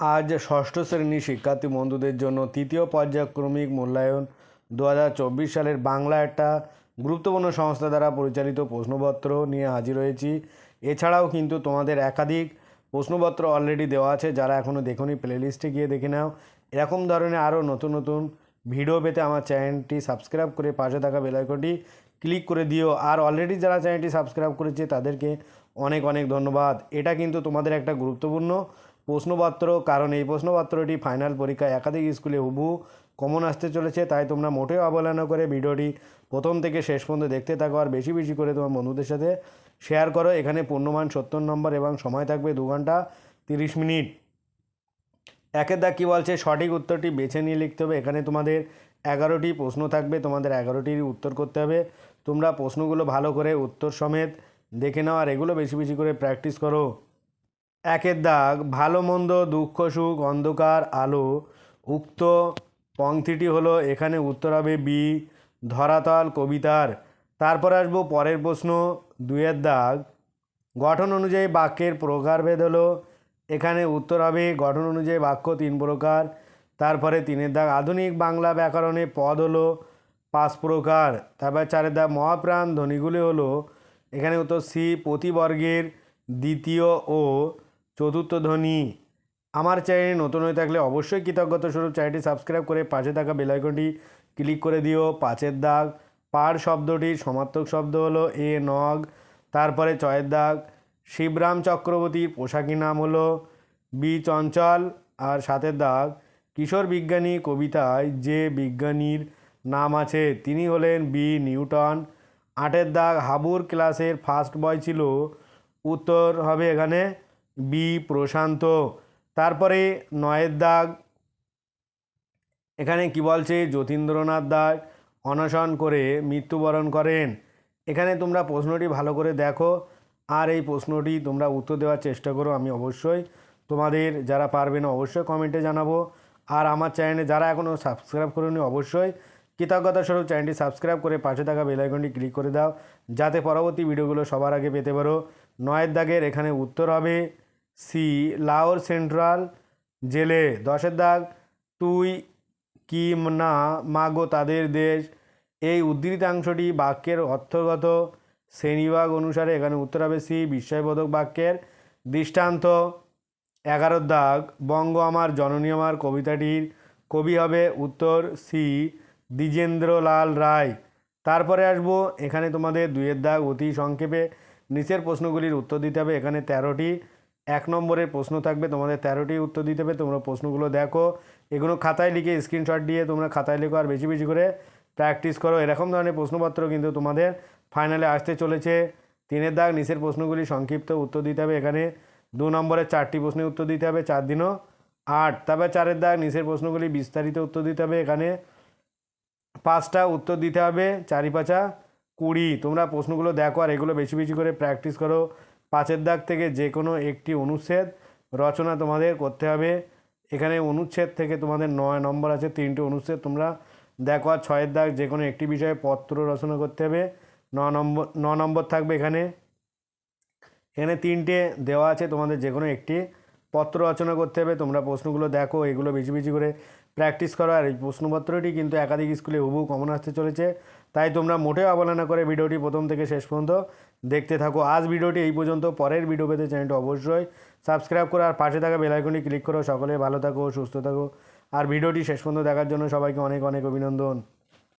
আজ ষষ্ঠ শ্রেণির শিক্ষার্থী বন্ধুদের জন্য তৃতীয় পর্যায়ক্রমিক মূল্যায়ন দু হাজার চব্বিশ সালের বাংলা একটা গুরুত্বপূর্ণ সংস্থা দ্বারা পরিচালিত প্রশ্নপত্র নিয়ে হাজির হয়েছি। এছাড়াও কিন্তু তোমাদের একাধিক প্রশ্নপত্র অলরেডি দেওয়া আছে, যারা এখনও দেখোনি প্লেলিস্টে গিয়ে দেখে নাও। এরকম ধরনের আরও নতুন নতুন ভিডিও পেতে আমার চ্যানেলটি সাবস্ক্রাইব করে পাশে থাকা বেলাইকনটি ক্লিক করে দিও। আর অলরেডি যারা চ্যানেলটি সাবস্ক্রাইব করেছে, তাদেরকে অনেক অনেক ধন্যবাদ। এটা কিন্তু তোমাদের একটা গুরুত্বপূর্ণ প্রশ্নপত্র, কারণ এই প্রশ্নপত্রটি ফাইনাল পরীক্ষায় একাধিক স্কুলে হুবু কমন আসতে চলেছে, তাই তোমরা মোটেও অবহেলনা করে ভিডিওটি প্রথম থেকে শেষ পর্যন্ত দেখতে থাকো আর বেশি বেশি করে তোমার বন্ধুদের সাথে শেয়ার করো। এখানে পূর্ণমান সত্তর নম্বর এবং সময় থাকবে দু ঘণ্টা তিরিশ মিনিট। একের দাগ কী বলছে? সঠিক উত্তরটি বেছে নিয়ে লিখতে হবে। এখানে তোমাদের এগারোটি প্রশ্ন থাকবে, তোমাদের এগারোটির উত্তর করতে হবে। তোমরা প্রশ্নগুলো ভালো করে উত্তর সমেত দেখে নাও আর এগুলো বেশি বেশি করে প্র্যাকটিস করো। একের দাগ, ভালো, মন্দ, দুঃখ, সুখ, অন্ধকার, আলো। উক্ত পংক্তিটি হলো এখানে উত্তর হবে বি, ধরাতল, কবিতার। তারপর আসব পরের প্রশ্ন দুয়ের দাগ। গঠন অনুযায়ী বাক্যের প্রকারভেদ হলো। এখানে উত্তর হবে গঠন অনুযায়ী বাক্য তিন প্রকার। তারপরে তিনের দাগ, আধুনিক বাংলা ব্যাকরণে পদ হলো পাঁচ প্রকার। তারপর চারের দাগ, মহাপ্রাণ ধ্বনিগুলি হলো। এখানে উত্তর সি, প্রতিবর্গের, দ্বিতীয় ও চতুর্থ ধ্বনি। আমার চ্যানেলে নতুন হয়ে থাকলে অবশ্যই কৃতজ্ঞতা স্বরূপ চ্যানেলটি সাবস্ক্রাইব করে পাশে থাকা বেলাইকনটি ক্লিক করে দিও। পাঁচের দাগ, পার শব্দটির সমার্থক শব্দ হলো এ নগ তারপরে চয়ের দাগ, শিবরাম চক্রবর্তীর পোশাকি নাম হলো বি, চঞ্চল, আর সাতের দাগ, কিশোর বিজ্ঞানী কবিতায় যে বিজ্ঞানীর নাম আছে তিনি হলেন বি, নিউটন। আটের দাগ, হাবুর ক্লাসের ফার্স্ট বয় ছিল। উত্তর হবে এখানে বি প্রশান্ত। তারপরে নয়ের দাগ। এখানে কি বলছে? যতীন্দ্রনাথ দাস অনশন করে মৃত্যুবরণ করেন। এখানে তোমরা প্রশ্নটি ভালো করে দেখো। আর এই প্রশ্নটি তোমরা উত্তর দেওয়ার চেষ্টা করো আমি অবশ্যই। তোমাদের যারা পারবে না অবশ্যই কমেন্টে জানাব। আর আমার চ্যানেলে যারা এখনও সাবস্ক্রাইব করেনি অবশ্যই কৃতজ্ঞতা স্বরূপ চ্যানেলটি সাবস্ক্রাইব করে পাশে থাকা বেলাইকনটি ক্লিক করে দাও। যাতে পরবর্তী ভিডিওগুলো সবার আগে পেতে পারো। নয়ের দাগের এখানে উত্তর হবে। সি লাহোর সেন্ট্রাল জেলে, দশের দাগ, তুই, কি, না মাগো তাদের দেশ। এই উদ্ধৃতাংশটি বাক্যের অর্থগত শ্রেণীভাগ অনুসারে এখানে উত্তর হবে সি, বিস্ময়বোধক বাক্যের দৃষ্টান্ত। এগারো দাগ, বঙ্গ আমার, জননী আমার, কবিতাটির কবি হবে উত্তর সি, দ্বিজেন্দ্রলাল রায়। তারপরে আসব, এখানে তোমাদের দুইয়ের দাগ অতি সংক্ষেপে। নিচের প্রশ্নগুলির উত্তর দিতে হবে, এখানে তেরোটি এক নম্বরের প্রশ্ন থাকবে, তোমাদের তেরোটি উত্তর দিতে হবে, তোমরা প্রশ্নগুলো দেখো। এগুলো খাতায় লিখে স্ক্রিনশট দিয়ে তোমরা খাতায় লেখো আর বেশি বেশি করে প্র্যাকটিস করো। এরকম ধরনের প্রশ্নপত্র কিন্তু তোমাদের ফাইনালে আসতে চলেছে। তিনের দাগ, নিচের প্রশ্নগুলি সংক্ষিপ্ত উত্তর দিতে হবে এখানে। দু নম্বরের চারটি প্রশ্নের উত্তর দিতে হবে, চার দিনও। আট, তারপর চারের দাগ, নিচের প্রশ্নগুলি বিস্তারিত উত্তর দিতে হবে এখানে। পাঁচটা উত্তর দিতে হবে চারি পাঁচা কুড়ি, তোমরা প্রশ্নগুলো দেখো আর এগুলো বেশি বেশি করে প্র্যাকটিস করো। পাঁচের দাগ থেকে যে কোনো একটি অনুচ্ছেদ রচনা তোমাদের করতে হবে। এখানে অনুচ্ছেদ থেকে তোমাদের নয় নম্বর আছে, তিনটি অনুচ্ছেদ তোমরা দেখো। আর ছয়ের দাগ যে কোনো একটি বিষয়ে পত্র রচনা করতে হবে। ন নম্বর ন নম্বর থাকবে এখানে। এখানে তিনটে দেওয়া আছে তোমাদের যে কোনো একটি। পত্র রচনা করতে হবে, তোমরা প্রশ্নগুলো দেখো, এগুলো বেশি বেশি করে প্র্যাকটিস করো। আর এই প্রশ্নপত্রটি কিন্তু একাধিক স্কুলে হুবু কমন আসতে চলেছে। তাই তোমরা মোটেও অবহেলনা করে ভিডিওটি প্রথম থেকে শেষ পর্যন্ত দেখতে থাকো। আজ ভিডিওটি এই পর্যন্ত। পরের ভিডিও পেতে চ্যানেলটি অবশ্যই সাবস্ক্রাইব করো আর পাশে থাকা বেলাইকনটি ক্লিক করো। সকলে ভালো থাকো, সুস্থ থাকো। আর ভিডিওটি শেষ পর্যন্ত দেখার জন্য সবাইকে অনেক অনেক অভিনন্দন।